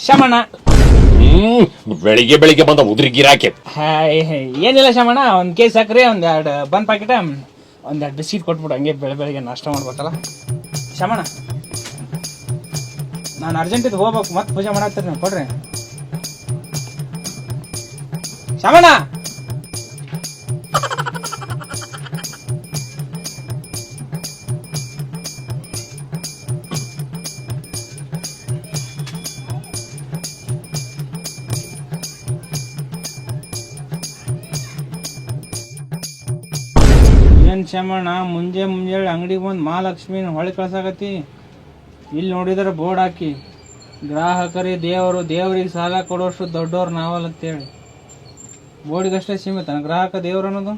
ಶಮಣ ಹ್ಮ್ ಬೆಳಿಗ್ಗೆ ಬೆಳಿಗ್ಗೆ ಬಂದ ಉದ್ರಿ ಗಿರಾಕಿ. ಹಾಯ್, ಏನಿಲ್ಲ ಶಮಣ ಒಂದು ಕೆ ಸಕ್ಕರೆ ಒಂದ್ ಎರಡು ಬಂದ್ ಪ್ಯಾಕೆಟ್ ಒಂದ್ ಎರಡು ಬಿಸ್ಕಿಟ್ ಕೊಟ್ಬಿಡು ಹಂಗೆ ಬೆಳೆ ಬೆಳಿಗ್ಗೆ ನಾಷ್ಟ ಮಾಡ್ಬೇಕಲ್ಲ. ಶಮಣ ನಾನು ಅರ್ಜೆಂಟ್ ಇದ್ ಹೋಗ್ಬೇಕು ಮತ್ತೆ ಪೂಜೆ ಮಾಡತ್ತೀರಿ ನೀವು ಕೊಡ್ರಿ. ಶಮಣ ಏನ್ ಶಮಣ್ಣ ಮುಂಜೆ ಮುಂಜಾನೆ ಅಂಗಡಿಗೆ ಬಂದು ಮಹಾಲಕ್ಷ್ಮಿನ ಹೊಳೆ ಕಳ್ಸಾಕತ್ತಿ. ಇಲ್ಲಿ ನೋಡಿದ್ರೆ ಬೋರ್ಡ್ ಹಾಕಿ, ಗ್ರಾಹಕರೇ ದೇವರು, ದೇವರಿಗೆ ಸಾಲ ಕೊಡೋಷ್ಟು ದೊಡ್ಡವ್ರು ನಾವಲ್ಲ ಅಂತೇಳಿ. ಬೋರ್ಡಿಗಷ್ಟೇ ಸೀಮಿತ, ಗ್ರಾಹಕ ದೇವ್ರು ಅನ್ನೋದು?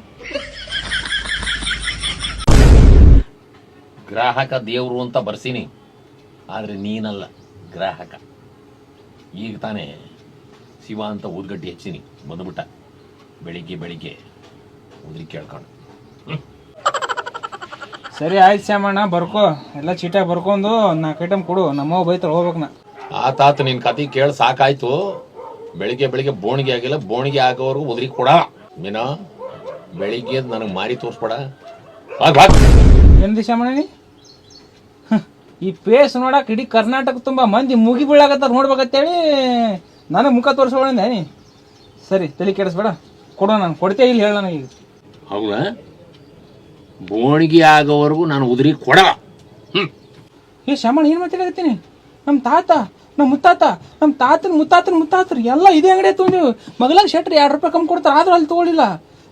ಗ್ರಾಹಕ ದೇವರು ಅಂತ ಬರ್ಸೀನಿ, ಆದರೆ ನೀನಲ್ಲ ಗ್ರಾಹಕ. ಈಗ ತಾನೇ ಶಿವ ಅಂತ ಊದ್ಗಡ್ಡಿ ಹೆಚ್ಚಿನಿ, ಬಂದ್ಬಿಟ್ಟ. ಬೆಳಿಗ್ಗೆ ಬೆಳಿಗ್ಗೆ ಉದ್ರಿ ಕೇಳ್ಕೊಂಡು. ಸರಿ ಆಯ್ತು ಶ್ಯಾಮಣ್ಣ ಬರ್ಕೋ. ಎಲ್ಲ ಚೀಟಾಗಿ ಬರ್ಕೊಂಡು ನಾಲ್ಕು ಐಟಮ್ ಕೊಡು. ನಮ್ಮವ್ವ ಬೈತಾರೆ ಹೋಗ್ಬೇಕು ನಾ. ಆತಾತ ನಿನ್ ಕತಿ ಕೇಳಿ ಸಾಕಾಯ್ತು. ಬೆಳಿಗ್ಗೆ ಬೆಳಿಗ್ಗೆ ಬೋಣಿಗೆ ಆಗಿಲ್ಲ. ಬೋಣಿಗೆ ಆಗೋವರೆಗೂ ಉದ್ರಿ ಕೊಡ. ಮೀನಾ ಬೆಳಿಗ್ಗೆ ನನಗೆ ಮಾರಿ ತೋರಿಸ್ಬೇಡ. ಏನ್ರಿ ಶ್ಯಾಮಣ್ಣ ನೀ? ಹ್, ಈ ಪೇಸ್ ನೋಡಕ್ ಇಡೀ ಕರ್ನಾಟಕ ತುಂಬಾ ಮಂದಿ ಮುಗಿ ಬೀಳಾಕತ್ತಾರ ನೋಡ್ಬೇಕಂತೇಳಿ ನನಗೆ ಮುಖ ತೋರಿಸ್ಕೊಂಡೆ ನೀ. ಸರಿ ತಲೆ ಕೆಡಿಸ್ಬೇಡ. ಕೊಡೋ ನಾನು ಕೊಡ್ತೇ ಇಲ್ಲಿ ಹೇಳ ನನಗೆ ಈಗ. ಹೌದಾ? ಬೋಣಿಗೆ ಆಗೋವರೆಗೂ ನಾನು ಉದುರಿ ಕೊಡಲ್ಲ. ಹ್ಮ್. ಏ ಶಮಣ ಏನು ಮಾತಾಡಕತ್ತೀನಿ ನಮ್ಮ ತಾತ ನಮ್ಮ ಮುತ್ತಾತ ನಮ್ಮ ತಾತನ ಮುತ್ತಾತನ ಮುತ್ತಾತರು ಎಲ್ಲ ಇದೇ ಅಂಗಡಿ ತೊಗೊಂಡೇವು ಮಗಲಾಗ ಶೆಟ್ರಿ ಎರಡು ರೂಪಾಯಿ ಕಮ್ಮಿ ಕೊಡ್ತಾರೆ ಆದ್ರೂ ಅಲ್ಲಿ ತೊಗೊಳಿಲ್ಲ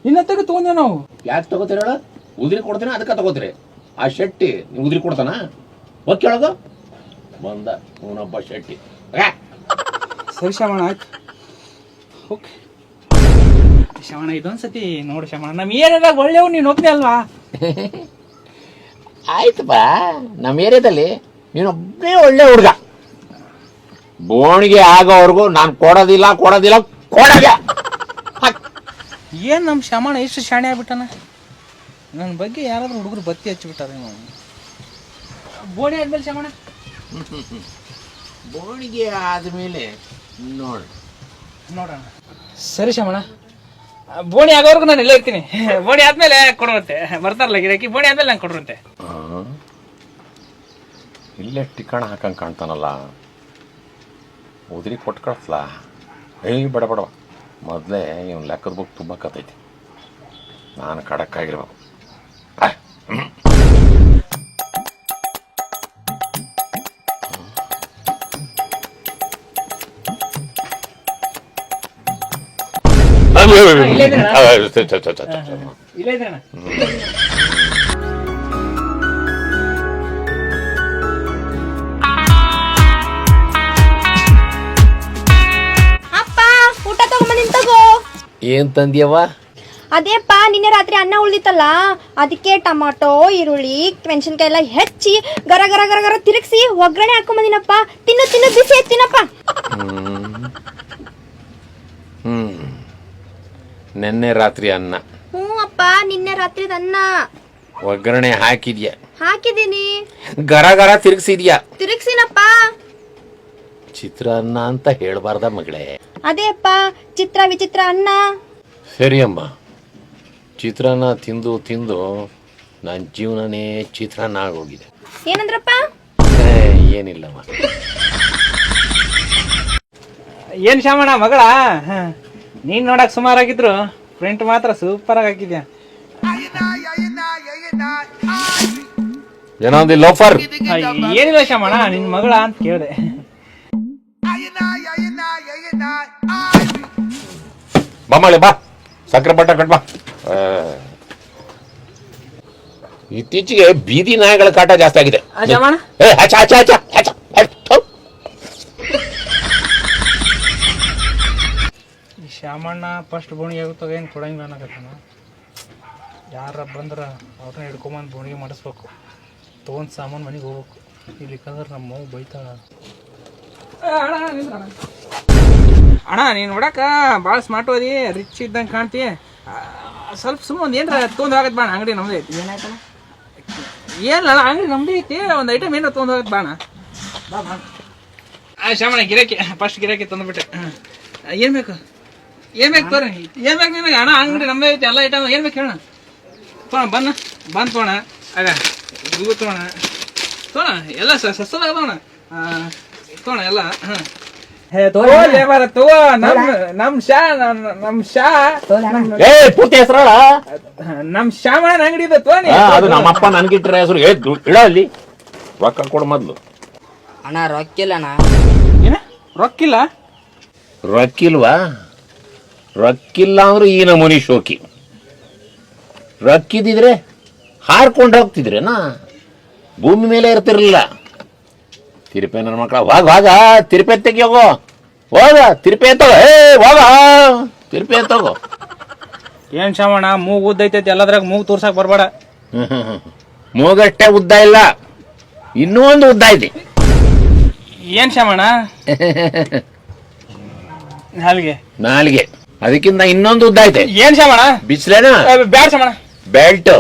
ಇನ್ನತ್ತಗೆ ತೊಗೊಂಡೆ ನಾವು. ಯಾಕೆ ತಗೋತೀರ ಹೇಳ? ಉದ್ರಿ ಕೊಡ್ತೀನಿ ಅದಕ್ಕೆ ತಗೋತೀರಿ? ಆ ಶೆಟ್ಟಿ ನೀವು ಉದುರಿ ಕೊಡ್ತಾನ? ಓಕೆ ಕೇಳೋದು ಬಂದ ಇವನೊಬ್ಬ ಶೆಟ್ಟಿ. ಸರಿ ಶ್ಯಾಮಣ್ಣ ಆಯ್ತು. ಓಕೆ. ಶ್ಯಾಮಣ್ಣ ಇದೊಂದ್ಸತಿ ನೋಡು ಶ್ಯಾಮಣ್ಣ ನಮ್ಮ ಏರಿಯಾದಾಗ ಒಳ್ಳೆವು ನೀನು ಹೋಗ್ದೆ ಅಲ್ವಾ? ಆಯ್ತಪ್ಪ. ನಮ್ಮ ಏರಿಯಾದಲ್ಲಿ ನೀನೊಬ್ಬನೇ ಒಳ್ಳೆ ಹುಡುಗ. ಬೋಣಿಗೆ ಆಗೋವರೆಗೂ ನಾನು ಕೊಡೋದಿಲ್ಲ ಕೊಡೋದಿಲ್ಲ ಕೊಡಗ ಏನು ನಮ್ಮ ಶಮಣ ಎಷ್ಟು ಶಾಣೆ ಆಗ್ಬಿಟ್ಟನ? ನನ್ನ ಬಗ್ಗೆ ಯಾರಾದ್ರೂ ಹುಡುಗರು ಬತ್ತಿ ಹಚ್ಚಿಬಿಟ್ಟಾರೆ ಬೋಣಿ ಆದ್ಮೇಲೆ ಶಮಣ ಬೋಣಿಗೆ ಆದಮೇಲೆ ನೋಡಿ. ನೋಡೋಣ. ಸರಿ ಶ್ಯಾಮಣ್ಣ ಆ, ಬೋಣಿ ಆಗೋವರೆಗೂ ನಾನು ಇಲ್ಲೇ ಇರ್ತೀನಿ. ಬೋಣಿ ಆದ್ಮೇಲೆ ಕೊಡುವಂತೆ. ಬರ್ತಾರಲ್ಲ ಗಿರಾಕಿ ಬೋಣಿ ಆದ್ಮೇಲೆ ನಂಗೆ ಕೊಡುವಂತೆ ಇಲ್ಲೇ ಟಿಕಾಣ ಹಾಕಂಗೆ ಕಾಣ್ತಾನಲ್ಲ. ಉದ್ರಿ ಕೊಟ್ಟು ಕಳಿಸ್ಲ? ಏಯ್, ಬಡ ಬಡವ ಮೊದಲೇ ಇವನು ಲೆಕ್ಕದ ಬುಕ್ ತುಂಬ ಕತ್ತೈತಿ ನಾನು ಖಡಕ್ಕಾಗಿರ್ಬೇಕು ಇಲ್ಲೇ ಇದ್ರಣ್ಣ ಅಪ್ಪ ಊಟ ತಗೊಂಬಂದಿನ್ ತಗೋ. ಏನ್ ತಂದ್ಯವ್ವ? ಅದೇಪ್ಪ ನಿನ್ನೆ ರಾತ್ರಿ ಅನ್ನ ಉಳಿದಿತ್ತಲ್ಲ ಅದಕ್ಕೆ ಟೊಮಾಟೊ ಈರುಳ್ಳಿ ಮೆಣಸಿನ್ಕಾಯಿ ಎಲ್ಲ ಹೆಚ್ಚಿ ಗರ ಗರ ಗರ ಗರ ತಿರುಗಿಸಿ ಒಗ್ಗರಣೆ ಹಾಕೊಂಬಂದಿನಪ್ಪ ತಿನ್ನು ತಿನ್ನು ಬಿಸಿ ತಿನ್ನಪ್ಪ ಹ್ಮ್ ನೆನ್ನೆ ರಾತ್ರಿ ಅನ್ನ. ಹ್ಞೂ ಅಪ್ಪ ನಿನ್ನೆ ರಾತ್ರಿ ಅನ್ನ ಒಗ್ಗರಣೆ ಹಾಕಿದ್ಯಾ? ಹಾಕಿದೀನಿ ಗರ ಗರ ತಿರುಗಿಸಿದ್ಯಾ? ತಿರುಗ್ಸಿನಪ್ಪ. ಚಿತ್ರಾನ್ನ ಅಂತ ಹೇಳಬಾರ್ದ ಮಗಳೇ. ಅದೇ ಅಪ್ಪ ಚಿತ್ರ ವಿಚಿತ್ರ ಅನ್ನ. ಸರಿ ಅಮ್ಮ. ಚಿತ್ರಾನ್ನ ತಿಂದು ತಿಂದು ನನ್ನ ಜೀವನನೇ ಚಿತ್ರಾನ್ನ ಆಗೋಗಿದೆ ಏನಂದ್ರಪ್ಪ? ಏ, ಏನಿಲ್ಲಮ್ಮ. ಏನ್ ಶಾಮಣ್ಣ ಮಗಳ? ಹ. ನೀನ್ ನೋಡಕ್ ಸುಮಾರಾಗಿದ್ರು ಪ್ರಿಂಟ್ ಮಾತ್ರ ಸೂಪರ್ ಆಗಿ ಹಾಕಿದ್ಯಾ ಏನೊಂದು ಲೋಫರ್? ಏನಿಲ್ಲ ಶಮಣ ನಿನ್ ಮಗಳ ಅಂತ ಕೇಳಿದೆ. ಬಾ ಮಳೆ ಬಾ. ಸಕ್ಕರೆ ಬಟ್ಟ ಕಟ್ ಬಾ. ಇತ್ತೀಚೆಗೆ ಬೀದಿ ನಾಯಿಗಳ ಕಾಟ ಜಾಸ್ತಿ ಆಗಿದೆ. ಏ, ಆಚೆ, ಆಚೆ, ಆಚೆ, ಈ ಫಸ್ಟ್ ಬೋಣಿಗೆ ಆಗುತ್ತಾಗ ಏನು ಕೊಡಂಗಿಲ್ಲ ಅನ್ನಕತ್ತಾನ? ಯಾರ ಬಂದ್ರೆ ಅವ್ರನ್ನ ಹಿಡ್ಕೊಂಬಂದು ಬೋಣಿಗೆ ಮಾಡಿಸ್ಬೇಕು. ತೊಗೊಂಡು ಸಾಮಾನು ಮನೆಗೆ ಹೋಗ್ಬೇಕು. ಇಲ್ಲಿಕಂದ್ರೆ ನಮ್ಮ ಮಗು ಬೈತಾಳ. ಅಣ್ಣ ನೀನು ನೋಡಕ್ಕ ಭಾಳ ಸ್ಮಾರ್ಟ್ ಓದಿ ರಿಚ್ ಇದ್ದಂಗೆ ಕಾಣ್ತಿ. ಸ್ವಲ್ಪ ಸುಮ್ಮನೆ ಒಂದು ಏನಾರ ತೊಗೊಂಡು ಹೋಗತ್ತೆ ಬಾಣ ಅಂಗಡಿ ನಮ್ದು ಐತಿ. ಏನಾಯ್ತಲ್ಲ ಏನಲ್ಲ ಅಂಗಡಿ ನಮ್ದು ಐತಿ ಒಂದು ಐಟಮ್ ಏನಾರ ತೊಗೊಂಡು ಹೋಗತ್ತೆ ಬಾಣ. ಬಾ ಬಾ. ಆ ಶಾಮಣ್ಣ ಗಿರಾಕಿ ಫಸ್ಟ್ ಗಿರಾಕಿ ತಂದುಬಿಟ್ಟೆ. ಏನ್ ಬೇಕು? ಏನ್ ಬೇಕು ತೋರಿ? ಏನ್ ಬೇಕು ನಿನಗೆ? ಅಣ್ಣ ಅಂಗಡಿ ನಮ್ಮ ಐತಿ ಎಲ್ಲ ಐಟಮ್. ಏನ್ ಬೇಕು ಹೇಳಣ ತೋಣ ಬನ್ನ ಬಂದ್ ತೋಣ. ಆಗ ಇವು ತೋಣ. ತೋಣ ಎಲ್ಲ ಸಸ್ತದಾಗದವಣ ತೋಣ ಎಲ್ಲ. ಹಾ ನಮ್ ಶಾ ನಮ್ ನಮ್ ಶಾ. ಏ ಪೂರ್ತಿ ಹೆಸರಾಳ ನಮ್ ಶಾಮಣ್ಣನ ಅಂಗಡಿ ಇದೆ ತೋನಿ ಅದು ನಮ್ಮಪ್ಪ ನನ್ಗಿಟ್ರೆ ಹೆಸರು. ಏ ಇಡ ಅಲ್ಲಿ. ರೊಕ್ಕ ಕೊಡು ಮೊದ್ಲು. ಅಣ್ಣ ರೊಕ್ಕಿಲ್ಲಣ್ಣ. ಏನ? ರೊಕ್ಕಿಲ್ಲ? ರೊಕ್ಕಿಲ್ವಾ? ರೊಕ್ಕಿಲ್ಲ ಅಂದ್ರೆ ಈ ನಮೂನಿ ಶೋಕಿ. ರೊಕ್ಕಿದ್ದಿದ್ರೆ ಹಾರ್ಕೊಂಡು ಹೋಗ್ತಿದ್ರೇನಾ? ಭೂಮಿ ಮೇಲೆ ಇರ್ತಿರಲಿಲ್ಲ. ತಿರುಪೆ ನನ್ನ ಮಕ್ಕಳ ಹೋಗ ಹೋಗ ತಿರುಪೆ ತೆಗಿ ಹೋಗೋ. ಹೋಗ ತಿರುಪೆ ತಗೋ ಏ ಹೋಗ ತಿರುಪೆ ತಗೋ ಏನ್ ಶಾಮಣ್ಣ ಮೂಗು ಉದ್ದೈತೈತಿ ಎಲ್ಲದ್ರಾಗ ಮೂಗು ತೋರ್ಸಕ್ ಬರ್ಬೇಡ. ಹ್ಮ್, ಹ್ಮ್, ಹ್ಮ್. ಮೂಗಷ್ಟೇ ಉದ್ದ ಇಲ್ಲ. ಇನ್ನೂ ಒಂದು ಉದ್ದ ಇದೆ ಏನ್ ಶಾಮಣ್ಣ ನಾಲ್ಗೆ. ನಾಲಿಗೆ. ಅದಕ್ಕಿಂತ ಇನ್ನೊಂದು ಉದ್ದ ಐತೆ ಏನ್ ಶಮಣ ಬಿಸಿಲೇನ? ಬ್ಯಾಡ್ ಶಮಣ ಬೆಲ್ಟ್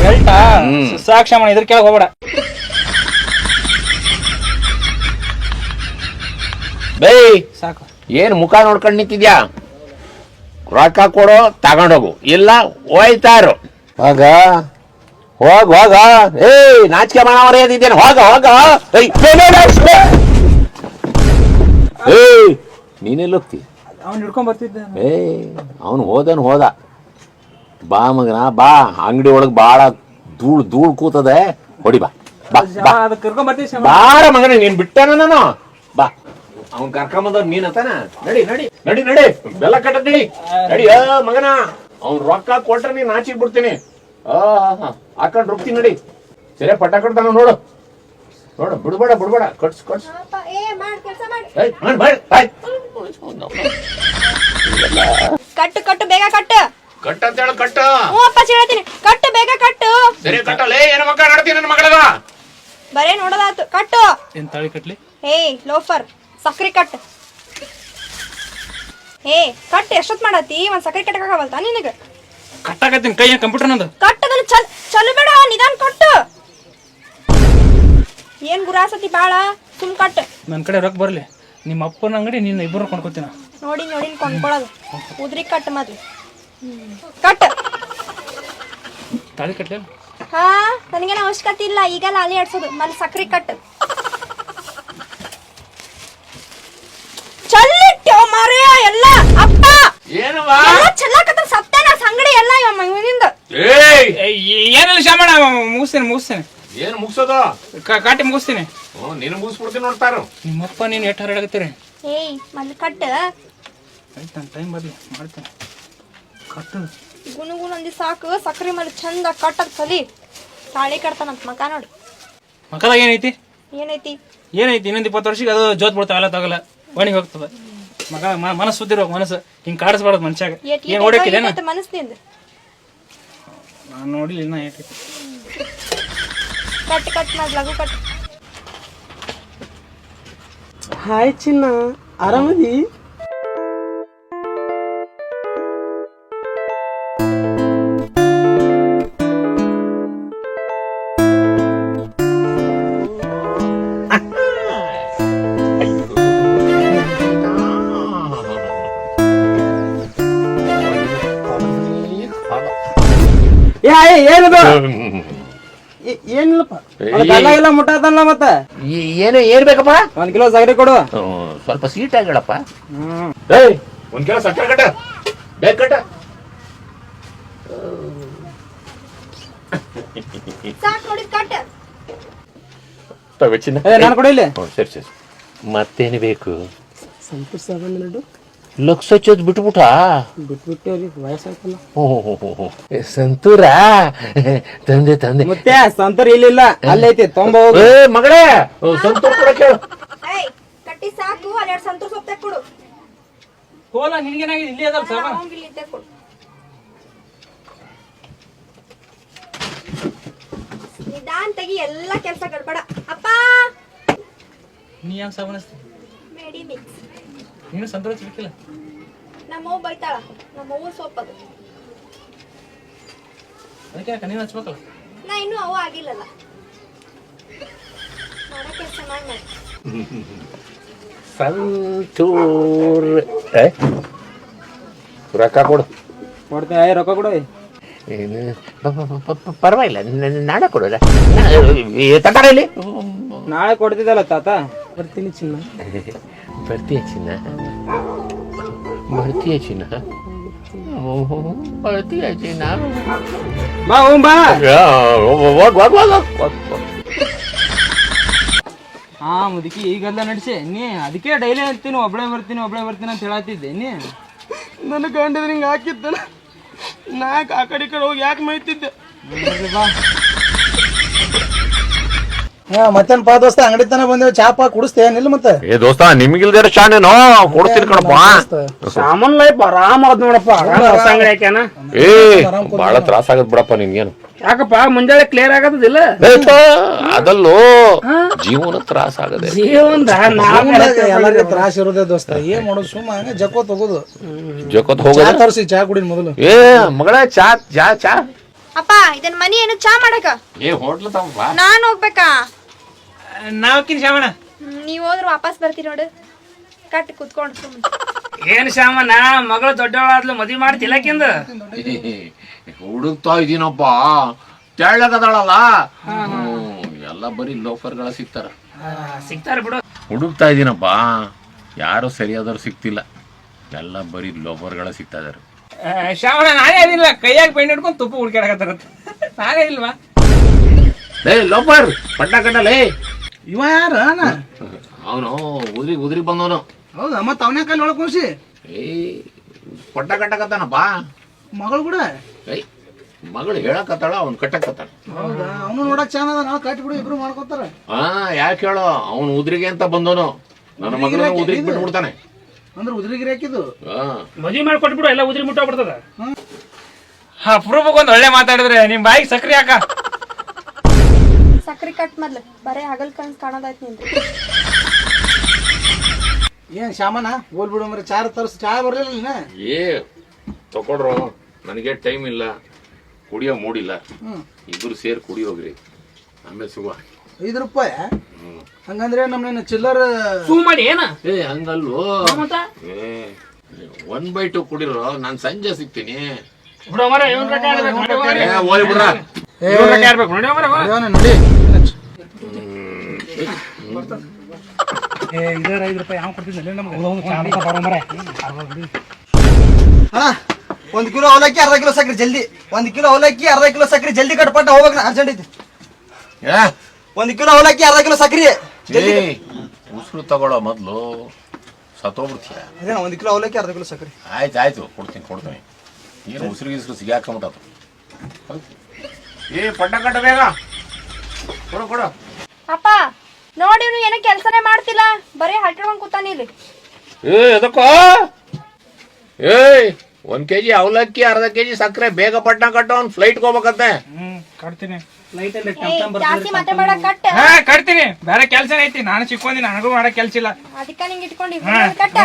ಬೆಲ್ಟಾ. ಸಾಕ್ ಶಾಮಣ್ಣ ಇದ್ರ ಕೆಳಗೆ ಹೋಗ್ಬೇಡ. ಬೈ ಸಾಕು. ಏನ್ ಮುಖ ನೋಡ್ಕೊಂಡು ನಿಂತಿದ್ಯಾ? ರೊಕ್ಕ ಕೊಡು ತಗೊಂಡೋಗು. ಇಲ್ಲ ಹೋಯ್ತಾರು. ಹೋಗ ಹೋಗ ಹೋಗ ಏಯ್ ನಾಚಿಕೆ ಮಾಡೋರು ಏನಿದ್ದೇನೆ ಹೋಗ ಹೋಗ ಏಯ್, ನೀನೆಲ್ಲಿ ಲೇ, ಲೇ, ಲೇ. ಏಯ್ ನೀನೆಲ್ಲ ಹೋಗ್ತಿ? ಅವ್ನ್ ಹಿಡ್ಕೊಂಡ್ ಬರ್ತಿದ್ದೆ. ಏ ಅವನು ಹೋದನು ಹೋದ. ಬಾ ಮಗನ ಬಾ. ಅಂಗಡಿ ಒಳಗೆ ಬಾಳ ಧೂಳು ಧೂಳು ಕೂತದೆ. ಹೊಡಿ ಬಾ. ಬಾ ಬಾ. ಅದಕ್ಕೆ ಕರ್ಕೊಂಡ್ ಬರ್ತೀವಿ ಶಾಮಣ್ಣ ಬಾರ ಮಗನ ನೀನ್ ಬಿಟ್ಟನ ನಾನು. ಬಾ. ಅವ್ನ್ ಕರ್ಕೊಂಬಂದ ನೀನ್ ಅತಾನ ನಡಿ ನಡಿ ನಡಿ ನಡಿ. ಬೆಲ್ಲ ಕಟ್ಟದ್ ನಡಿ. ನಡಿ ಆ ಮಗನ. ಅವ್ನ್ ರೊಕ್ಕ ಕೊಟ್ರೆ ನೀನ್ ಆಚಿಗ್ ಬಿಡ್ತೀನಿ. ಆ ಹಾಕೊಂಡ್ ರುಬ್ತೀನಿ ನಡಿ. ಸರಿ ಪಟ್ಟ ಕಟ್ತಾನ ನೋಡು. ನೋಡು ಬಿಡ್ಬೇಡ ಬಿಡ್ಬೇಡ. ಕಟ್ಸ್ ಕಟ್ಸ್ ಏ ಮಾಡ್ ಕೆಲಸ ಮಾಡಿ. ಏಯ್ ಮಾಡ್ ಮಾಡ್. ಆಯ್ತ್. ಕಟ್ಟು ಕಟ್ಟು ಬೇಗ ಕಟ್ಟು. ಕಟ್ಟ ಅಂತ ಹೇಳು ಕಟ್ಟ. ಹ್ಞೂ ಅಪ್ಪ ಹೇಳ್ತೀನಿ. ಕಟ್ಟು ಬೇಗ ಕಟ್ಟು. ಸರಿ ಕಟ್ಟಲೇ ಏನು ಮಕ್ಕ ನಡ್ತೀನಿ ನನ್ನ ಮಗಳದ? ಬರೇ ನೋಡೋದಾತು ಕಟ್ಟು. ಏನ್ ತಾಳಿ ಕಟ್ಲಿ? ಹೇ ಲೋಫರ್ ಸಕ್ರಿ ಕಟ್. ಹೇ ಕಟ್ ಎಷ್ಟೊತ್ ಮಾಡತಿ ಒಂದ್ ಸಕ್ರಿ ಕಟ್ಟಕಾಗವಲ್ತಾ ನಿನಗೆ? ಕಟ್ಟಾಕತ್ತೀನಿ. ಕೈ ಕಂಪ್ಯೂಟರ್ ನಂದು? ಕಟ್ಟದಲ್ಲ ಚಲ್ ಚಲು ಬೇಡ ನಿಧಾನ ಕಟ್ಟು ಏನ್ ಗುರಾಸತಿ ಬಾಳ? ಸುಮ್ ಕಟ್. ನನ್ ಕಡೆ ರೊಕ್ಕ ಬರ್ಲಿ. ನಿಮ್ಮ ಅಪ್ಪನ ಅಂಗಡಿ ನಿನ್ನ ಇಬ್ಬರು ಕೊಂಡ್ಕೊತೀನ? ನೋಡಿ ನೋಡಿ ಕೊಂಡ್ಕೊಳ್ಳೋದು ಉದ್ರಿ ಕಟ್ ಮದ್ವಿ ಕಟ್. ತಾಳಿ ಕಟ್ಲಿ? ಹಾ ನನಗೇನು ಅವಶ್ಯಕತೆ ಇಲ್ಲ. ಈಗ ಲಾಲಿ ಆಡ್ಸೋದು. ಮನ್ ಸಕ್ರಿ ಕಟ್. ಚಲ್ಲಿಟ್ಟೋ ಮಾರ್ಯಾ ಎಲ್ಲ ಅಪ್ಪ. ಚೆಲ್ಲಾಕತ್ತ ಸತ್ತೇನ ಸಂಗಡಿ ಎಲ್ಲ ಏಯ್! ಏನಿಲ್ಲ ಶಾಮಣ್ಣ ಮುಗಿಸ್ತೇನೆ ಮುಗಿಸ್ತೇನೆ. ಏನ್ ಮುಗಿಸೋದ? ಕಾಟಿ ಮುಗಿಸ್ತೀನಿ. ಹ್ಞೂ ನೀನು ಮುಗಿಸ್ಬಿಡ್ತೀನಿ ನೋಡ್ತಾರ ನಿಮ್ಮಪ್ಪ ನೀನು ಎಷ್ಟು ಹರಡಾಗತ್ತೀರಿ ಏಯ್ ಮೊದ್ಲು ಕಟ್ ಆಯ್ತು ನನ್ನ ಟೈಮ್ ಬರಲಿ ಮಾಡ್ತೇನೆ. ಕಟ್ಟು. ಗುಣಗುಣಂದಿ ಅಂದಿ ಸಾಕು ಸಕ್ಕರೆ ಮೇಲೆ ಚಂದ ಕಟ್ಟದ ಕಲಿ ತಾಳಿ ಕಟ್ತಾನಂತ ಮಕ ನೋಡಿ. ಮಕ್ಕದಾಗ ಏನೈತಿ? ಏನೈತಿ? ಏನೈತಿ? ಇನ್ನೊಂದು ಇಪ್ಪತ್ತು ವರ್ಷಕ್ಕೆ ಅದು ಜೋತ್ ಬಿಡ್ತಾವ ಎಲ್ಲ ತಗಲ್ಲ. ಒಣಗಿ ಹೋಗ್ತದೆ. ಮಗ ಮನಸ್ಸು ಸುದ್ದಿರೋ ಮನಸ್ಸು. ಹಿಂಗೆ ಕಾಡಿಸ್ಬಾರ್ದು ಮನುಷ್ಯಾಗ. ಏನು? ಓಡಕ್ಕಿದೆ ಮನಸ್ಸಿನಿಂದ ನಾನು ನೋಡಿಲ್ಲ ಇನ್ನ ಏಟೈತಿ ಕಟ್ ಕಟ್ ಮಾಡ್ ಲಘು ಕಟ್ ಹಾಯ್ ಚಿನ್ನ ಆರಾಮದಿ ಎಲ್ಲ ಮತ್ತ? ಏನು ಏನ್ ಬೇಕಪ್ಪ? ಒಂದ್ ಕಿಲೋ ಸಗರಿ ಕೊಡು. ಹ್ಮ್, ಸ್ವಲ್ಪ ಸೀಟ್ ಹೇಳಪ್ಪ. ಏಯ್ ಒಂದ್ ಕೆಲ ಸಕ್ಕರೆ ಕಟ್ಟ. ಬೇಗ ಕಟ್ಟ. ಸಾಕ್ ನೋಡಿ ಕಟ್. ತಗೋ ಚಿನ್ನ. ಏ ನಾನು ಕೊಡಿ ಇಲ್ಲಿ. ಹ್ಮ್, ಸರಿ ಸರಿ. ಮತ್ತೇನು ಬೇಕು? ಎರಡು ಲಕ್ಷ ಹಚ್ಚೋದ್ ಬಿಟ್ಬಿಟ್ಟ ಬಿಟ್ಬಿಟ್ಟೇವ್ರಿ ವಯಸ್ಸಾಯ್ತಲ್ಲ. ಸಂತೂರ? ತಂದೆ ತಂದೆ. ಮತ್ತೆ ಸಂತರ್ ಇಲ್ಲಿಲ್ಲ ಅಲ್ಲೈತಿ ತೊಂಬ ಹೋಗು. ಏ ಮಗಳೇ! ಸಂತೂರ್ ಕೂಡ ಕೇಳು. ಏಯ್ ಕಟ್ಟಿ ಸಾಕು ಅಲ್ಲಿ ಸಂತೂರ್ ಸೊಪ್ಪು ತೆಕ್ಕೊಡು ಹೋಲ ನಿನ್ಗೇನಾಗಿದೆ? ಇಲ್ಲಿ ಅದಲ್ಲ ಸಾಬ ಇಲ್ಲಿ ತೆಕ್ಕೊಡು ನಿಧಾನ ತೆಗಿ ಎಲ್ಲ ಕೆಲಸ ಗಡ್ಬಡ ಅಪ್ಪ! ನೀ ಹೆಂಗ್ ಸಾಬನಸ್ತಿ ಮೇಡಿ ಮಿಕ್ಸ್ ನೀನು ಸಂತೋಷ ನಮ್ಮ ನಮ್ಮವ್ವ ಬೈತಾಳ. ನಮ್ಮವ್ವ ಅದು. ಅದಕ್ಕೆ ಯಾಕೆ ನೀನು ಹಚ್ಬೇಕಲ್ಲ? ನಾ ಇನ್ನೂ ಅವ ಆಗಿಲ್ಲಲ್ಲ. ಮಾಡೋ ಕೆಲಸ ಮಾಡಿ ಮಾಡಿ ಸಂತೂರ್. ಏ ರೊಕ್ಕ ಕೊಡು. ಕೊಡ್ತೇ ಏ, ರೊಕ್ಕ ಕೊಡು. ಏನು? ಪ- ಪ- ಪ- ಪ- ಪರವಾಗಿಲ್ಲ. ನ- ನಾಳೆ ಕೊಡೋದ ತಕಾರ ಇಲ್ಲಿ ನಾಳೆ ಕೊಡ್ತಿದ್ದಲ್ಲ ತಾತ. ಬರ್ತೀನಿ ಚಿನ್ನ. ಬರ್ತೀಯ ಚಿನ್ನ? ಬರ್ತೀಯ ಚಿನ್ನ? ಬರ್ತೀಯ ಚಿನ್ನ? ಬಾ ಬಾ. ಹೋಗ್ ಹೋಗ್ ಹೋಗ್. ಹಾ ಮುದುಕಿ ಈಗೆಲ್ಲ ನಡೆಸಿ. ನೀ ಅದಕ್ಕೆ ಡೈಲಿ ಹೇಳ್ತೀನಿ ಒಬ್ಳೆ ಬರ್ತೀನಿ ಒಬ್ಳೆ ಬರ್ತೀನಿ ಅಂತ ಹೇಳತ್ತಿದ್ದೆ ನೀ ನನ್ನ ಗಂಡದ್ರ ಹಿಂಗೆ ಹಾಕಿದ್ದನ ನಾ ಆ ಕಡೆ ಈ ಕಡೆ ಹೋಗಿ ಯಾಕೆ ಮೈತಿದ್ದೆ ಮತ್ತೇನ್ ಪಾ ದೋಸ್ತ ಅಂಗಡಿ ತನ ಬಂದೇವ್ ಚಾ ಪಾ ಕುಡಿಸ್ತೇ? ನಿಲ್ಲ ಮತ್ತೆ? ಏ ದೋಸ್ತ ನಿಮಗಿಲ್ದಿರ ಚಾನೇನೋ ಕೊಡ್ತೀನಿ ಕಣಪ್ಪ. ಸಾಮಾನ್ ಲೈಫ್ ಆರಾಮ್ ಆದ್ ನೋಡಪ್ಪ. ಹೊಸ ಅಂಗಡಿ ಹಾಕ್ಯಾನ ಏ ಬಹಳ ತ್ರಾಸ ಆಗತ್ ಬಿಡಪ್ಪ ನಿನ್ಗೇನು. ಯಾಕಪ್ಪ ಮುಂಜಾನೆ ಕ್ಲಿಯರ್ ಆಗದಿಲ್ಲ? ಅದಲ್ಲೋ ಜೀವನ ತ್ರಾಸ ಆಗದೆ. ಎಲ್ಲರಿಗೆ ತ್ರಾಸ ಇರೋದೇ ದೋಸ್ತ. ಏನ್ ಮಾಡೋದು? ಸುಮ್ಮ ಹಂಗ ಜಕ್ಕೋ ತಗೋದು. ಜೋಕತ್ ಹೋಗೋದು ಹೋಗೋದ ತರ್ಸಿ ಚಾ ಕುಡಿ ಮೊದಲು. ಏ ಮಗಳ ಚಾ ಚಾ ಚಾ. ಅಪ್ಪ ಇದನ್ ಮನಿ ಏನು ಚಾ ಮಾಡಕ? ಏ ಹೋಟ್ಲ ತಮ್ಮ ನಾನ್ ಹೋಗ್ಬೇಕಾ? ನಾವಕ್ಕಿನ ಶ್ಯಾಮಣ್ಣ? ನೀವ್ ಹೋದ್ರ ವಾಪಸ್ ಬರ್ತೀರಿ ನೋಡು. ಕಟ್ ಕುತ್ಕೊಂಡು ಸುಮ್ಮನೆ ಏನ್ ಶ್ಯಾಮನ ಮಗಳು ದೊಡ್ಡವಳಾದ್ಲು ಮದ್ವಿ ಮಾಡಿ ತಿಲಕಿಂದ? ಹುಡುಕ್ತಾ ಇದೀನಪ್ಪ. ತೆಳ್ಳಗದಾಳಲ್ಲ? ಎಲ್ಲ ಬರೀ ಲೋಫರ್ಗಳ ಸಿಗ್ತಾರ. ಸಿಗ್ತಾರ ಬಿಡು. ಹುಡುಕ್ತಾ ಇದೀನಪ್ಪ. ಯಾರು ಸರಿಯಾದವ್ರು ಸಿಗ್ತಿಲ್ಲ. ಎಲ್ಲ ಬರೀ ಲೋಫರ್ಗಳ ಸಿಗ್ತಾ ಇದಾರೆ. ಶ್ಯಾಮಣ ನಾನೇ ಅದಿಲ್ಲ. ಕೈಯಾಗ ಬೆಣ್ಣೆ ಹಿಡ್ಕೊಂಡು ತುಪ್ಪ ಹುಡ್ಕಾಡಕತ್ತಾರ ನಾನೇ ಇಲ್ವಾ? ಲೇ ಲೋಫರ್ ಪಟ್ಟ ಕಟ್ಟಲೇ. ಇವ ಯಾರ? ಅವನು ಉದ್ರಿ ಉದ್ರಿ ಬಂದವನು. ಹೌದಾ? ಮತ್ತೆ ಅವನೇ ಕೈಲಿ ಒಳಗೆ ಕುಣಿಸಿ ಏ ಕೊಟ್ಟ ಕಟ್ಟಕತ್ತಾನಪ್ಪ ಮಗಳು ಕೂಡ? ಏಯ್ ಮಗಳು ಹೇಳಕತ್ತಾಳ ಅವ್ನು ಕಟ್ಟಕತ್ತಾನ. ಹೌದಾ? ಅವನು ನೋಡಕ್ ಚೆನ್ನಾಗ ನಾವು ಕಟ್ಟಿ ಬಿಡು ಇಬ್ರು ಮಾಡ್ಕೋತಾರ. ಹಾ ಯಾಕೆ ಹೇಳೋ? ಅವನು ಉದ್ರಿಗೆ ಅಂತ ಬಂದವನು. ನನ್ನ ಮಗನ ಉದ್ರಿಗೆ ಬಿಟ್ಬಿಡ್ತಾನೆ. ಅಂದ್ರ ಉದ್ರಿಗಿರಿ ಹಾಕಿದ್ದು ಮದುವೆ ಮದ್ವಿ ಮಾಡಿ ಕೊಟ್ಬಿಡು ಎಲ್ಲ ಉದ್ರಿ ಮುಟ್ಟೋಗ್ಬಿಡ್ತದ. ಹಾ ಪ್ರೂಫ್ ಒಂದ್ ಒಳ್ಳೆ ಮಾತಾಡಿದ್ರೆ ನಿಮ್ ಬಾಯಿಗೆ ಸಕ್ರಿ ಹಾಕ. ಸಕ್ರಿ ಕಟ್ ಮೊದ್ಲು ಬರೇ ಹಗಲ್ ಕನ್ಸ್ ಕಾಣೋದಾಯ್ತು ನಿಂದು. ಏನ್ ಶಾಮನ? ಹೋಲ್ ಬಿಡು ಮರ ಚಾರ ತರ್ಸಿ ಚಾ ಬರ್ಲಿಲ್ಲ ನೀನ ಏ ತಕೊಡ್ರು ನನಗೆ ಟೈಮ್ ಇಲ್ಲ ಕುಡಿಯೋ ಮೂಡಿಲ್ಲ ಇಬ್ರು ಸೇರಿ ಕುಡಿ ಹೋಗ್ರಿ. ಆಮೇಲೆ ಸಿಗುವ. ಐದು ರೂಪಾಯಿ? ಹಂಗಂದ್ರೆ ನಮ್ಮನ್ನ ಚಿಲ್ಲರ್ ಸೂ ಮಾಡಿ ಏನ? ಏ ಹಂಗಲ್ವೋ? ಮತ್ತ ಏ ಒನ್ ಬೈ ಟು ಕುಡಿರೋ ನಾನು ಸಂಜೆ ಸಿಗ್ತೀನಿ. ಒಂದ್ ಕಿಲೋ ಅವಲಕ್ಕಿ ಅರ್ಧ ಕಿಲೋ ಸಕ್ರಿ ಜಲ್ದಿ. ಒಂದ್ ಕಿಲೋ ಅವಲಕ್ಕಿ ಅರ್ಧ ಕಿಲೋ ಸಕ್ರಿ ಜಲ್ದಿ ಕಟ್ಪಟ್ಟ ಹೋಗ್ಬೇಕು ಅರ್ಜೆಂಟ್ ಐತಿ. ಒಂದ್ ಕಿಲೋ ಅವಲಕ್ಕಿ ಅರ್ಧ ಕಿಲೋ ಸಕ್ರಿ ಉಸಿರು ತಗೊಳ್ಳೋ ಮೊದ್ಲು ಸತ್ತೋಗ್ಬಿಡ್ತೀಯ? ಒಂದ್ ಕಿಲೋ ಅವಲಕ್ಕಿ ಅರ್ಧ ಕಿಲೋ ಸಕ್ರಿ. ಆಯ್ತು ಆಯ್ತು ಕೊಡ್ತೀನಿ ಕೊಡ್ತೀನಿ. ಏನು ಉಸಿರು ಗಿಸಿರು ಸಿಗಾಕೊಂಬಿಟ್ಟದು ಏ ಪಡ್ಡ ಕಟ್ಟ ಬೇಗ. ಕೊಡು ಕೊಡು. ಅಪ್ಪ ನೋಡಿ ನೀನು ಏನೋ ಕೆಲಸನೇ ಮಾಡ್ತಿಲ್ಲ. ಬರೀ ಹಟ್ಟಿಡ್ಕೊಂಡು ಕೂತಾನೆ ಇಲ್ಲಿ. ಏ ಎದಕ್ಕೋ? ಏಯ್ ಒಂದ್ ಕೆಜಿ ಅವಲಕ್ಕಿ ಅರ್ಧ ಕೆಜಿ ಸಕ್ಕರೆ ಬೇಗ ಪಟ್ನ ಕಟ್ಟು ಅವ್ನು ಫ್ಲೈಟ್ ಹೋಗ್ಬೇಕಂತೆ. ಹ್ಮ್ ಕಟ್ತೀನಿ. ಜಾಸ್ತಿ ಮಾತಾಡ ಕಟ್ಟ ಹಾ ಕಟ್ತೀನಿ. ಬೇರೆ ಕೆಲಸ ಐತಿ. ನಾನು ಚಿಕ್ಕೊಂದಿನ ನನಗೂ ಮಾಡೋ ಕೆಲಸ ಇಲ್ಲ. ಅದಕ್ಕೆ ನಿಂಗೆ ಇಟ್ಕೊಂಡು ಕಟ್ಟ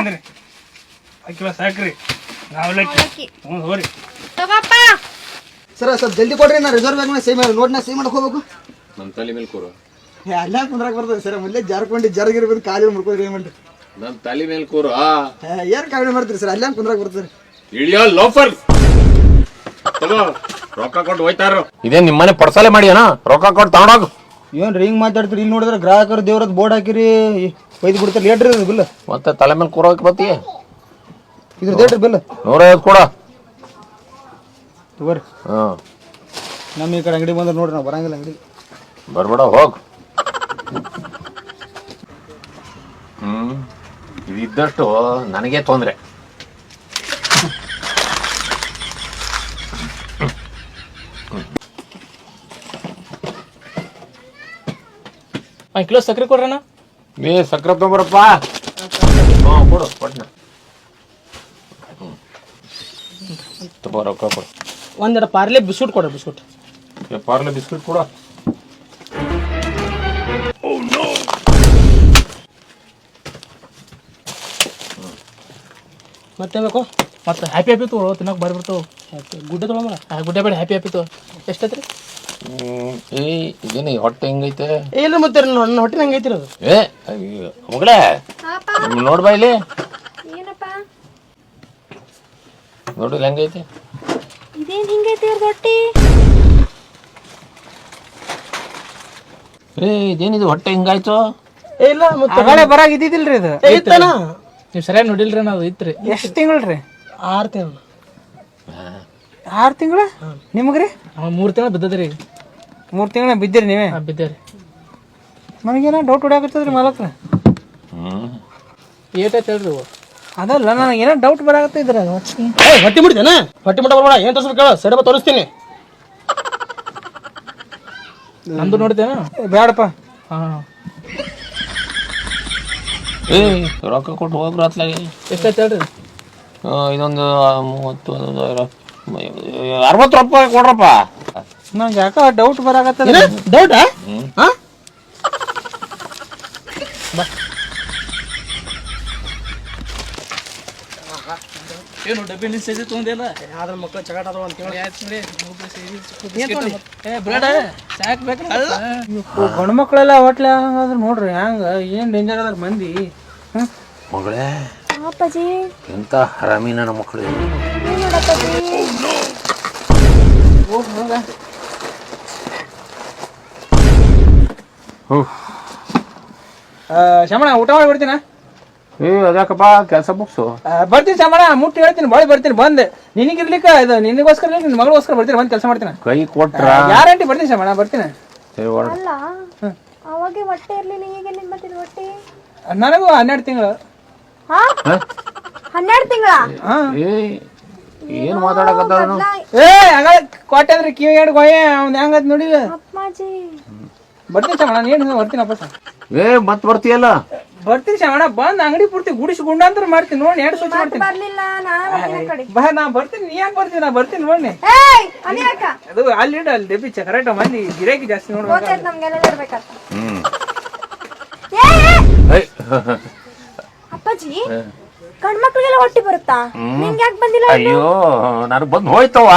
ಅಕ್ಕಿವ ಸಾಕ್ರಿ. ಅವಲಕ್ಕಿ ಅವಲಕ್ಕಿ ಹ್ಞೂ ಹೋರಿ. ತಗೋಪ್ಪ. ಸರ್ ಸ್ವಲ್ಪ ಜಲ್ದಿ ಕೊಡ್ರಿ ನಾ ರಿಸರ್ವ್ ಬ್ಯಾಂಕ್ ಸೇ ಮಾಡಿ ನೋಡ್ ನಾ ಸೇ ಮಾಡಕ್ ಹೋಗ್ಬೇಕು. ನಮ್ಮ ತಲೆ ಮೇಲೆ ಕೂರು ಎಲ್ಲ ಕುಂದ್ರಾಗ ಬರ್ತದೆ ಸರ್? ಮೊದಲೇ ಜಾರ್ಕೊಂಡು ಜರ್ಗಿ ಬಂದು ಕಾಲಿ ಮುಡ್ಕೋದ್ರಿ ಏನ್ ಮಾಡ್ರಿ ನನ್ನ ತಲೆ ಮೇಲೆ ಕೂರು ಏನ್ ಕಾವಣೆ ಮಾಡ್ತೀರಿ ಸರ್? ಅಲ್ಲೇ ಕುಂದ್ರಾಗ ಬರ್ತದೆ? ಇಳಿಯೋ ಲೋಫರ್ ತಗೋ ರೊಕ್ಕ ಕೊಟ್ಟು ಹೋಯ್ತಾರ ಇದೇ ನಿಮ್ಮನೆ ಪಡ್ಸಾಲೆ ಮಾಡಿ ಅಣ್ಣ ರೊಕ್ಕ ಕೊಟ್ಟು ತಗೊಂಡೋಗು. ಏನ್ ಹಿಂಗ್ ಮಾತಾಡ್ತೀರಿ? ಇಲ್ಲಿ ನೋಡಿದ್ರೆ ಗ್ರಾಹಕರು ದೇವ್ರದ್ ಬೋರ್ಡ್ ಹಾಕಿರಿ ಒಯ್ದು ಬಿಡ್ತಾರೆ. ಲೇಟ್ರಿ ಬಿಲ್ ಮತ್ತೆ ತಲೆ ಮೇಲೆ ಕೂರೋಕೆ ಬತ್ತೀಯ ಇದ್ರ ದೇಟ್ರಿ ಬಿಲ್ ನೂರೈವತ್ತು ಕೊಡ. ತಗೋರಿ. ಹಾ. ನಮ್ಮ ಈ ಕಡೆ ಅಂಗಡಿ ಬಂದ್ರೆ ನೋಡ್ರಿ ನಾವು ಬರಂಗಿಲ್ಲ ಅಂಗಡಿ. ಬರ್ಬೇಡ ಹೋಗ್. ಹ್ಮ್. ಇದಿದ್ದಷ್ಟು ನನಗೆ ತೊಂದ್ರೆ. ಒಂದ್ ಕಿಲೋ ಸಕ್ಕರೆ ಕೊಡ್ರಣ್ಣ ನೀ ಸಕ್ಕರೆ ತೊಗೊಂಬರಪ್ಪ. ಹ್ಞೂ ಕೊಡು ಕೊಟ್ನ ತಗೋ ರೊಕ್ಕ ಕೊಡು. ಒಂದೆರಡು ಪಾರ್ಲೆ ಬಿಸ್ಕುಟ್ ಕೊಡು ಬಿಸ್ಕುಟ್. ಏ, ಪಾರ್ಲೆ ಬಿಸ್ಕಿಟ್ ಕೊಡ. ಮತ್ತೆ ಬೇಕು ಮತ್ತೆ ಹ್ಯಾಪಿ ಹ್ಯಾಪಿ ತಗೋ ತಿನ್ನಕ್ ಬಾರಿ ಗುಡ್ಡೆ ಗುಡ್ಡ ತೊಗೊಳ ಗುಡ್ಡೆ ಬೇಡ ಹ್ಯಾಪಿ ಹ್ಯಾಪಿ ತಗೋ. ಎಷ್ಟೈತ್ರಿ? ಹ್ಮ್, ಏ ಇದೇನು ಈ ಹೊಟ್ಟೆ ಹೆಂಗೈತೆ? ಇಲ್ಲ ಮತ್ತೆ ನನ್ನ ಹೊಟ್ಟೆ ಹಂಗೈತಿ ಅದು? ಏ ಅಯ್ಯೋ, ಮಗಳೇ ನೋಡ್ಬಾ ಇಲ್ಲಿ. ಏನಪ್ಪ? ನೋಡು ಹೆಂಗೈತಿ? ಹಿಂಗೈತಿ ಇವ್ರ್ ಹೊಟ್ಟಿ ಏ ಇದೇನಿದು ಹೊಟ್ಟೆ ಹಿಂಗಾಯ್ತು? ಏ ಇಲ್ಲ ಮತ್ತೆ ಆಗಲೇ ಬರಾಗ ಇದ್ದಿದ್ದಿಲ್ರಿ ಇದು? ಇತ್ತನ ನೀವು ಸರಿಯಾಗಿ ನೋಡಿಲ್ರಿ ನಾವು ಇತ್ರಿ. ಎಷ್ಟು ತಿಂಗಳ್ರಿ? ಆರು ತಿಂಗಳು. ಆರು ತಿಂಗಳ? ನಿಮಗ್ರಿ? ಮೂರು ತಿಂಗಳು ಬಿದ್ದದ್ರಿ. ಮೂರು ತಿಂಗಳ ಬಿದ್ದಿರಿ ನೀವೇ? ಬಿದ್ದೇರಿ. ನನಗೇನ ಡೌಟ್ ಹೊಡ್ಯಾಕತ್ತದ್ರಿ ಮಾಲಕ್ರ. ಹ್ಮ್ ಏಟೈತೆ ಹೇಳ್ರಿ ಇವು? ಅದಲ್ಲ ನನಗೆ ಏನೋ ಡೌಟ್ ಬರಾಗತ್ತೆ ಇದ್ರಾಗ ಏ ಹೊಟ್ಟಿ ಮುಡ್ತೇನ ಹೊಟ್ಟಿ ಮುಟ್ಟ ಬರ್ಬೇಡ ಏನ್ ತೋರಿಸ್ಬೇಕು ಹೇಳು ಸಡಪ ತೋರಿಸ್ತೀನಿ. ನಂದು ನೋಡ್ತೇನ ಬೇಡಪ್ಪ ಹಾ. ಏ ರೊಕ್ಕ ಕೊಟ್ಟು ಹೋಗ್ರ ಅತ್ಲಾಗೆ. ಎಷ್ಟೈತೆ ಹೇಳ್ರಿ? ಆ, ಇದೊಂದು ಮೂವತ್ತು ಒಂದು ಅರವತ್ತು ರೂಪಾಯಿ ಕೊಡ್ರಪ್ಪ. ನಂಗೆ ಯಾಕ ಡೌಟ್ ಬರಾಗತ್ತೆ ಡೌಟಾ ಹಾ ಏನು ಡಬ್ಬಿ ನಿನ್ ಸೇರಿ ತೊಗೊಂಡಿಲ್ಲ ಯಾವ್ದ್ರ ಮಕ್ಕಳು ಚಗಾಟ ಅದಾವ ಅಂತ ಸಾಕ್ ಗಂಡು ಮಕ್ಕಳೆಲ್ಲ ಹೋಟ್ಲೆ ಹಂಗಾದ್ರೆ ನೋಡ್ರಿ ಹಂಗ ಏನ್ ಡೇಂಜರ್ ಅದಾರ ಮಂದಿ? ಮಗಳೇ ಅಪ್ಪಾಜಿ. ಎಂತ ಹರಾಮಿ ನನ್ನ ಮಕ್ಕಳು ಶಮಣ ಊಟ ಮಾಡಿ ಬರ್ತೀನ ಏ ಅದ್ಯಾಕಪ್ಪ ಕೆಲಸ ಬುಕ್ಸು ಬರ್ತೀನಿ ಶಮಣ ಮುಟ್ಟಿ ಹೇಳ್ತೀನಿ ಬಾಳಿ ಬರ್ತೀನಿ ಬಂದೆ. ನಿನಗಿರ್ಲಿಕ್ಕ ಇದು ನಿನಗೋಸ್ಕರ ನಿನ್ನ ಮಗಳಿಗೋಸ್ಕರ ಬರ್ತೀನಿ ಬಂದು ಕೆಲಸ ಮಾಡ್ತೀನಿ. ಕೈ ಕೊಟ್ರ? ಗ್ಯಾರಂಟಿ ಬರ್ತೀನಿ ಶಮಣ ಬರ್ತೀನಿ. ಸರಿ ಹೊರಡು ಅಲ್ಲ ಅವಾಗೆ ಹೊಟ್ಟೆ ಇರ್ಲಿಲ್ಲ ಈಗ ನಿನ್ ಬರ್ತಿದ್ ಹೊಟ್ಟೆ? ನನಗೂ ಹನ್ನೆರಡು ತಿಂಗಳು. ಹಾ? ಹನ್ನೆರಡು ತಿಂಗಳ? ಏ ಏನು ಮಾತಾಡಕತ್ತ ಏ ಹಂಗ ಕೊಟ್ಟೆ ಅಂದ್ರೆ ಕಿವಿ ಎರಡು ಗೋಯ್ ಅವ್ನು ಹೆಂಗತ್ ನೋಡಿ ಅಪ್ಪಾಜಿ. ಬರ್ತೀನಿ ಶಮಣ ನೀನು ಬರ್ತೀನಿ ಅಪ್ಪ ಏ ಮತ್ ಬರ್ತೀಯಲ್ಲ? ಬರ್ತೀನಿ ಶಮಣ ಬಂದ್ ಅಂಗಡಿ ಪೂರ್ತಿ ಗುಡಿಸಿ ಗುಂಡಾಂತರ ಮಾಡ್ತೀನಿ ನೋಡಿ ಎರಡು ಸ್ವಚ್ಛ ಮಾಡ್ತೀನಿ. ಬರ್ಲಿಲ್ಲ ಬಾ ನಾ ಬರ್ತೀನಿ ನೀ ಯಾಕೆ ಬರ್ತೀನಿ ನಾ ಬರ್ತೀನಿ ನೋಡಿ ಅದು ಅಲ್ಲಿ ಇಡು ಅಲ್ಲಿ ಡೆಬ್ಬಿ ಕರೆಕ್ಟ್ ಮಂದಿ ಗಿರಾಕಿ ಜಾಸ್ತಿ ನೋಡಿ ಅಪ್ಪಾಜಿ ಗಂಡ್ಮಕ್ಳಿಗೆಲ್ಲ ಹೊಟ್ಟಿ ಬರುತ್ತಾ? ನಿಂಗೆ ಯಾಕೆ ಬಂದಿಲ್ಲ ಅಯ್ಯೋ ನನಗ್ ಬಂದು ಹೋಯ್ತವ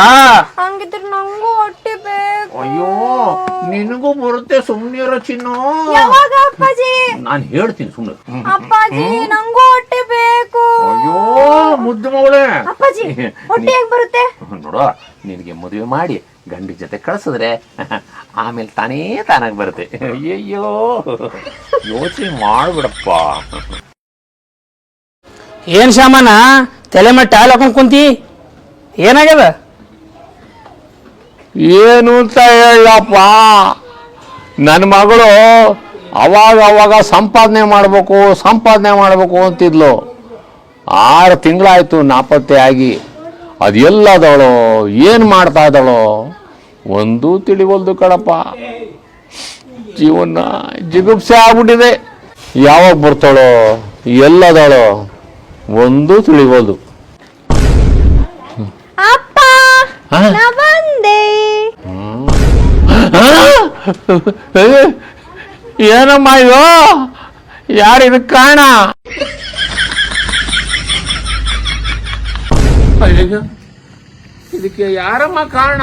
ಹಂಗಿದ್ರೆ ನಂಗೂ ಹೊಟ್ಟಿ ಬೇಕು. ಅಯ್ಯೋ ನಿನಗೂ ಬರುತ್ತೆ ಸುಮ್ನಿರೋ ಚಿನ್ನು. ಯಾವಾಗ ಅಪ್ಪಾಜಿ? ನಾನು ಹೇಳ್ತೀನಿ ಸುಮ್ಮನೆ ಅಪ್ಪಾಜಿ ನಂಗೂ ಹೊಟ್ಟೆ ಬೇಕು. ಅಯ್ಯೋ ಮುದ್ದು ಮಗಳೇ. ಅಪ್ಪಾಜಿ ಹೊಟ್ಟೆ ಹೆಂಗ್ ಬರುತ್ತೆ? ನೋಡು ನಿನಗೆ ಮದುವೆ ಮಾಡಿ ಗಂಡಿ ಜೊತೆ ಕಳಿಸಿದ್ರೆ ಆಮೇಲೆ ತಾನೇ ತಾನಾಗಿ ಬರುತ್ತೆ. ಅಯ್ಯಯ್ಯೋ ಯೋಚನೆ ಮಾಡ್ಬಿಡಪ್ಪ. ಏನ್ ಶಾಮನ? ತಲೆ ಮೇಲೆ ಟ್ಯಾಲ್ ಹಾಕೊಂಡ್ ಕುಂತಿ? ಏನಾಗ್ಯದ? ಏನು ಅಂತ ಹೇಳಪ್ಪ. ನನ್ನ ಮಗಳು ಅವಾಗ ಅವಾಗ ಸಂಪಾದನೆ ಮಾಡಬೇಕು ಸಂಪಾದನೆ ಮಾಡಬೇಕು ಅಂತಿದ್ಲು. ಆರು ತಿಂಗಳಾಯ್ತು ನಾಪತ್ತೆ ಆಗಿ. ಅದು ಎಲ್ಲದವಳು, ಏನು ಮಾಡ್ತಾ ಇದ್ದಾಳೋ ಒಂದೂ ತಿಳಿವಲ್ದು ಕಡಪ್ಪ ಜೀವನ ಜಿಗುಪ್ಸೆ ಆಗ್ಬಿಟ್ಟಿದೆ. ಯಾವಾಗ ಬರ್ತಾಳೋ ಎಲ್ಲದವಳು ಒಂದೂ ತಿಳಿಬೋದು. ಅಪ್ಪ ಹಾ? ನಾ ಬಂದೆ. ಏನಮ್ಮ ಇದು? ಯಾರು ಇದಕ್ಕೆ ಕಾರಣ? ಇದಕ್ಕೆ ಯಾರಮ್ಮ ಕಾರಣ?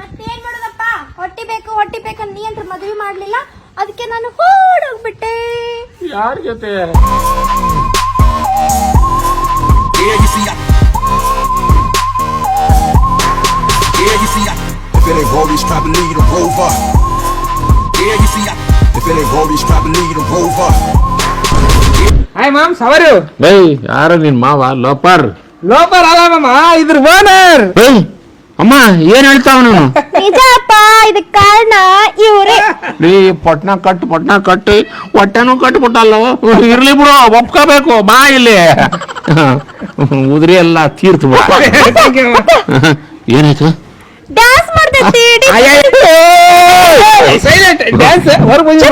ಮತ್ತೇನ್ ಮಾಡೋದಪ್ಪ? ಹೊಟ್ಟಿ ಬೇಕು ಹೊಟ್ಟಿ ಬೇಕು ನೀ ಅಂತ ಮದುವೆ ಮಾಡ್ಲಿಲ್ಲ. ಅದಕ್ಕೆ ನಾನು ಓಡೋಗ್ಬಿಟ್ಟೆ ಯಾರ ಜೊತೆ? Erguia Yeah, you see, I, if it ain't Rollies, probably need a rover. Yeah, you see, I, if it ain't Rollies, probably need a rover. Hi, mom, how are you? Hey, Aaron in Mava, Lopar. Lopar, Alamama, either one. Hey. ಅಮ್ಮ ಏನ್ ಹೇಳ್ತಾವ ನೀನು ನಿಜ ಅಪ್ಪ ಇದಕ್ ಕಾರಣ ಇವ್ರೆ. ನೀ ಪಟ್ನ cut ಪಟ್ನ ಕಟ್ಟಿ ಹೊಟ್ಟೆನೂ ಕಟ್ಬಿಟ್ಟಲ್ಲ? ಇರ್ಲಿ ಬಿಡು ಒಪ್ಕೋಬೇಕು ಬಾ ಇಲ್ಲಿ. ಉದ್ರಿ ಎಲ್ಲ ತೀರ್ತು ಬಿಡ. ಏನಾಯ್ತು? ಡ್ಯಾನ್ಸ್ ಮಾಡ್ತೈತಿ ಸೈಲೆಂಟ್ ಡ್ಯಾನ್ಸ್ ಹೊರಗೆ ಬಂದು